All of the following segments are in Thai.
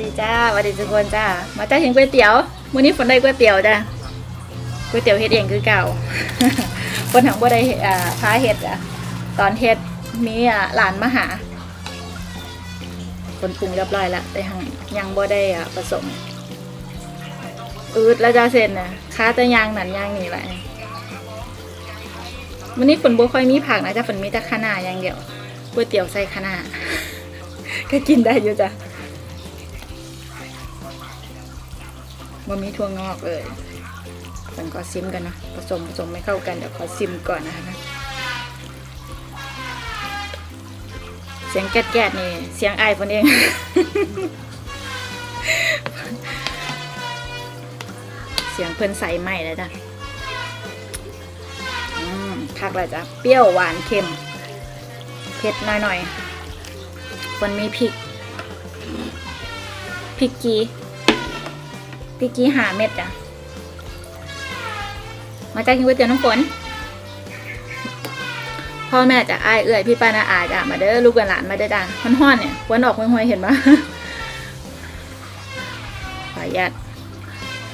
ดีจ้าสวัสดีทุกคนจ้า มาจ้าเห็นก๋วยเตี๋ยวมื้อนี้ฝนได้ก๋วยเตี๋ยวจ้าก๋วยเตี๋ยวเฮ็ดเองคือเก่าฝนถังบ่ได้อ่าพาเฮ็ดอะตอนเฮ็ดมีอะหลานมาหาฝนปรุงเรียบร้อยแล้วแต่ยังยังบ่ได้อะผสมอืดแล้วจ้าเส้นน่ะค้าแต่ยางหนันยางนี่แหละมื้อนี้ฝนบ่ค่อยมีผักนะจ้าฝนมีแต่คะน้าอย่างเดียวก๋วยเตี๋ยวใส่คะน้าก็กินได้อยู่จ้ะ มันมีถั่วงอกเลยมันก็ซิมกันนะผสมผสมไม่เข้ากันเดี๋ยวขอซิมก่อนนะคะเสียงแก๊ดๆนี่เสียงไอ้คนเองเสียงเพิ่นใส่ใหม่แล้วจ้ะอืมคักแล้วจ้ะเปรี้ยวหวานเค็มเผ็ดหน่อยๆมันมีพริกพริกกี พริกกีหาเม็ดจ้ะ มาจากกินก๋วยเตี๋ยวน้ำฝน พ่อแม่จะอายเอื่อยพี่ป้านาอาจ้ะมาเด้อลูกกับหลานมาเด้อจ้ะมันห้อนเนี่ยควันออกห้วยๆเห็นปะขออนุญาต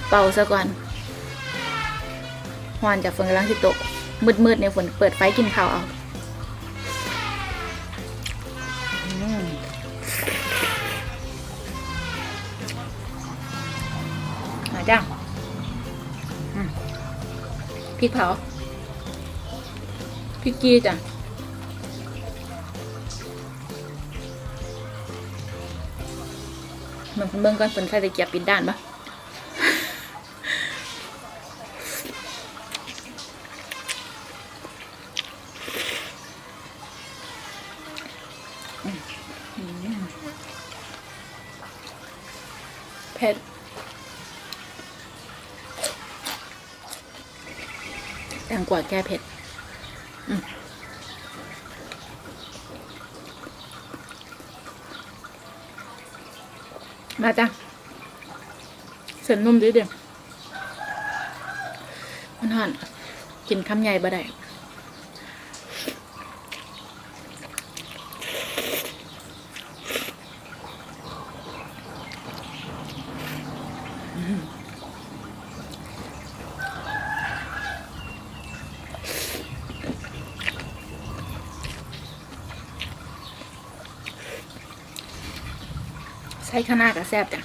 เป่าซะก่อนห้อนจากฝนกำลังสิตกมืดๆในยฝนเปิดไฟกินข้าวเอาาจ้ะพริกเผาพริกกี้จ้ะเหมือนคนเบิ้งก่อนฝนใครจะเกียบปิดด้านปะเผ็ด แตงกวาแก้เผ็ดมาจ้ะเส้นนุ่มดีเดียวมันหอนกินคำใหญ่บ่ได้ ใส่ข้างหน้ากับแซ่บจ้ะ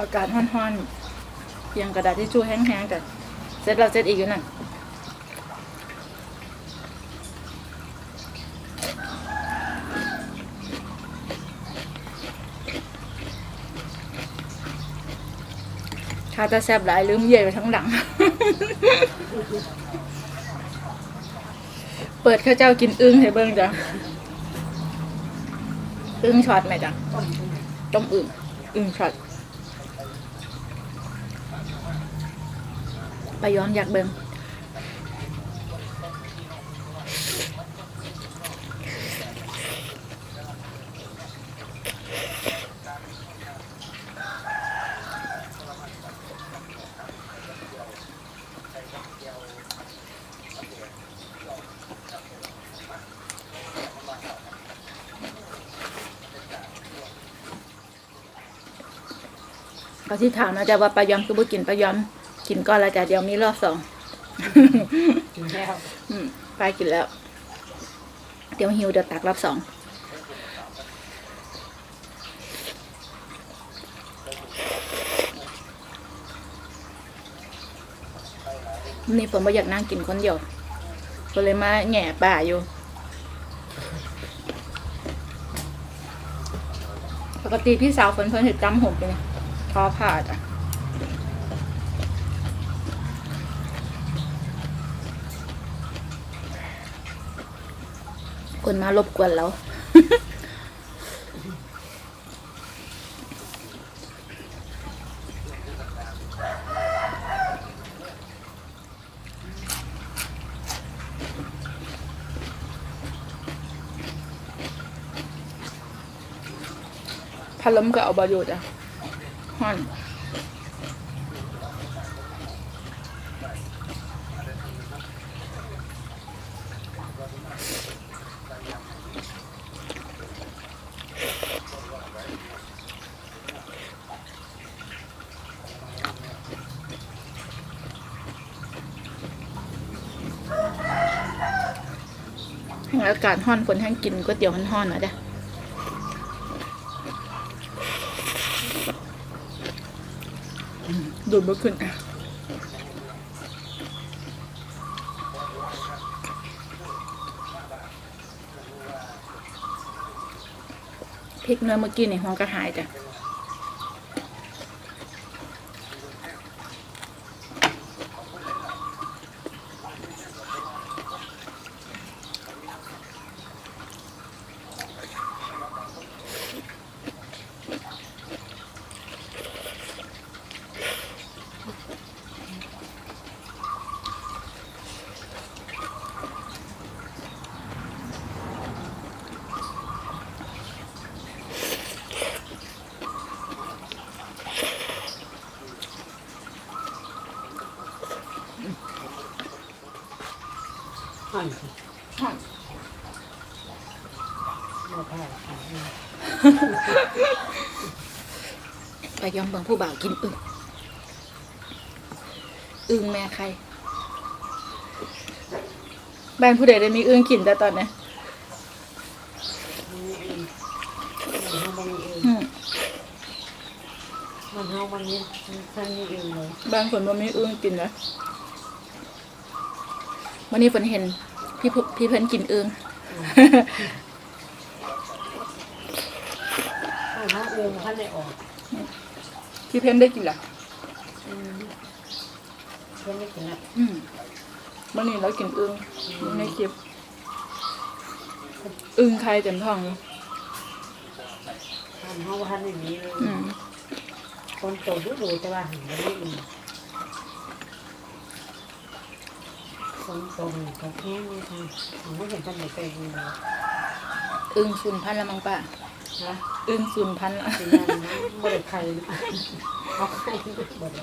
อากาศร้อนๆเพียงกระดาษที่ชู่แห้งๆแต่เสร็จเราเสร็จอีกอยู่นั่นถ้าจะแซบหลายลืมเย่ไปทั้งหลัง เปิดข้าวเจ้ากินอึ้งให้เบิ้งจ้ะ อึ้งช็อตไหมจ้ะ ต้มอึ้งอึ้งช็อต ไปย้อนอยากเบิ่งเขาที่ถามนะจ๊ะว่าปลายอมคือบ่กินปลายอม กินก่อนแล้วจ้ะเดี๋ยวมีรอบสองกินแล้วอืมปลายกินแล้ว เดี๋ยวหิวเดี๋ยวตักรอบสองนี่ผมไม่อยากนั่งกินคนเดียวก็เลยมาแหง่ป่าอยู่ปกติพี่สาวฝนเพิ่นเห็ดจำผมเป็นทอผ้าจ้ะ นมารบกวนเราพัดลมก็เอาบอยู่จ้ะฮ้อน อากาศฮ้อนคนแห้งกินก๋วยเตี๋ยวมันฮ้อนๆนะจ้ะดูดบ่ขึ้นพริกเนื้อเมื่อกี้ในห้องกระหายจ้ะ ไปยอมเบิ่งผู้บ่าวกินอึ่งอึ่งแม่ใครบ้านผู้ใดได้มีอึ่งกินแต่ตอนนี้มันมีเองมันเฮาบ่มีเองอืมมันเฮามันนี้ท่านมีเองเลยบางคนบ่มีอึ่งกินนะวันนี้ฝนเห็นพี่พุพี่เพิ่นกินอึ่ง ถ้าเฮาเองท่านได้ออกพี่เพิ่นได้กินละอืมเพิ่นไม่กินละอืมวันนี้เรากินอึ่งในคลิปอึ่งใครเต็มท้องอยู่ท่านเฮาบ่ท่านไม่มีเลยอืมคนโตดูดูแต่ว่าหันบ่ได้อีกคนโตนี่ก็แค่นี้ค่ะผมไม่เห็นท่านไหนไปเลยนะอึ่งสูนพันธุ์ละมังป้าอึ่งสูนพันธุ์ละสิยันนะบ่ได้ใครนะเอาใครบ่ได้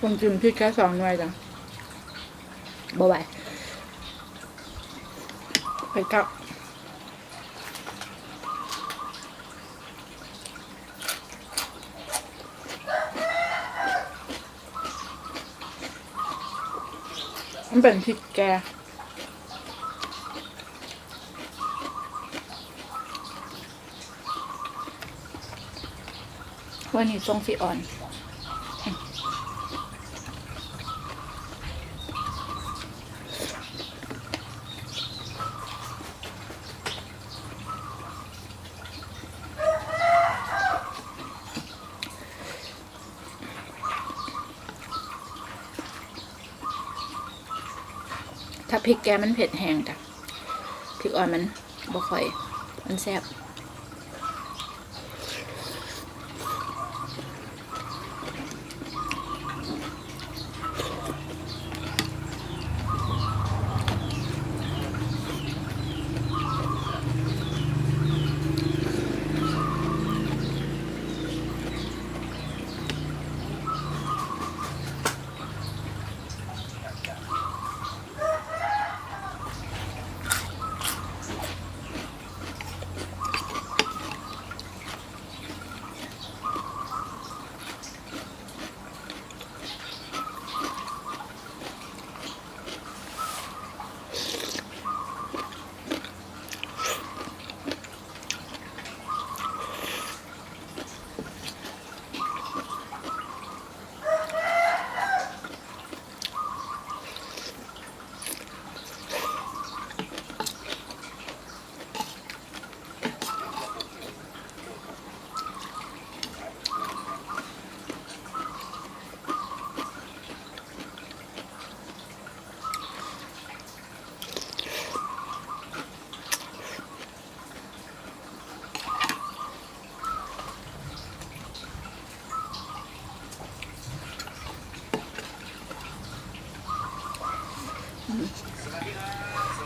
ผมกินพริกแค่สองหน่วยจ้ะบ่ไหวไปกับ มันเป็นพริกแกวันนี้ทรงสีอ่อน พริกแกมันเผ็ดแห้งจ้ะพริกอ่อนมันบ่ค่อย มันแซ่บ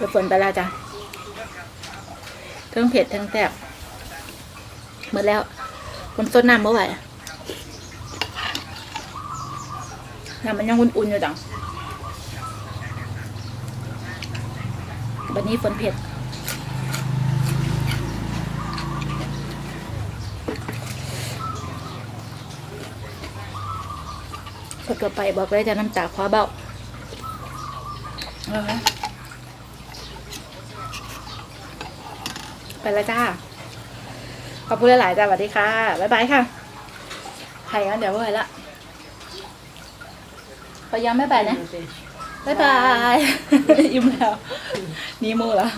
ไปฝนไปแล้วจ้ะเทั้งเผ็ดทั้งแซ่บหมดแล้วคนต้นน้ำเมื่อไหร่น้ำมันยังอุ่นๆอยู่จังวันนี้ฝนเผ็ดพอเกิดไปบอกเลยจะน้ำตาคว้าเบาเอาละ ไปแล้วจ้า ขอบคุณหลายๆจ้าสวัสดีค่ะ บ๊ายบายค่ะใครกันเดี๋ยวเวอไหร่ละพยายามไม่ไปนะ บ๊ายบาย อิ่มแล้ว นี่มูแล้ว